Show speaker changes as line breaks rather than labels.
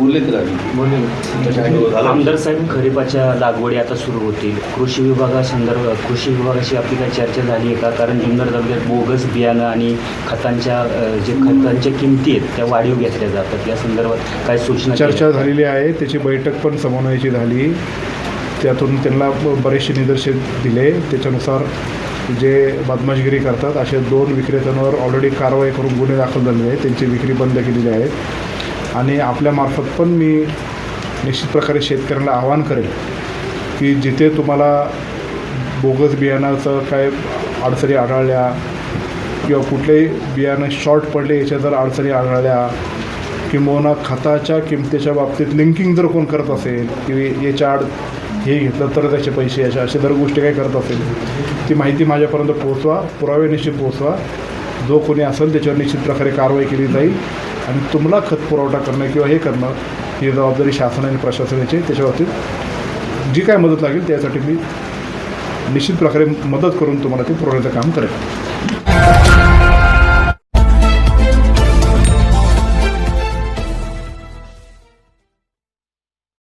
बोलले तर आम्ही?
आमदार साहेब खरीपाच्या लागवडी आता सुरू होतील कृषी विभागासंदर्भात कृषी विभागाशी आपली काही चर्चा झाली आहे का? कारण जुन्नर तालुक्यात बोगस बियाणं आणि खतांच्या जे खतांच्या किमती आहेत त्या वाढीव घेतल्या जातात. या संदर्भात काय सूचना?
चर्चा झालेली आहे. त्याची बैठक पण समन्वयाची झाली. त्यातून त्यांना बरेचसे निदर्शन दिले. त्याच्यानुसार जे बदमाशगिरी करतात असे दोन विक्रेत्यांवर ऑलरेडी कारवाई करून गुन्हे दाखल झालेले आहेत. त्यांची विक्री बंद केलेली आहे आणि आपल्यामार्फत पण मी निश्चित प्रकारे शेतकऱ्यांना आवाहन करेल की जिथे तुम्हाला बोगस बियाणाचं काय अडचणी आढळल्या किंवा कुठलेही बियाणं शॉर्ट पडले याच्या जर अडचणी आढळल्या किंबहुना खताच्या किमतीच्या बाबतीत लिंकिंग जर कोण करत असेल की याच्या आड हे घेतलं तर त्याचे पैसे याच्या अशा जर गोष्टी काय करत असेल ती माहिती माझ्यापर्यंत पोहोचवा पुरावे निश्चित पोहोचवा. जो कोणी असेल त्याच्यावर निश्चित प्रकारे कारवाई केली जाईल. आणि तुम्हाला खत पुरवठा करणं किंवा हे करणं ही जबाबदारी शासन आणि प्रशासनाची त्याच्या बाबतीत जी काय मदत लागेल त्यासाठी मी निश्चित प्रकारे मदत करून तुम्हाला ते पुरवण्याचं काम करेल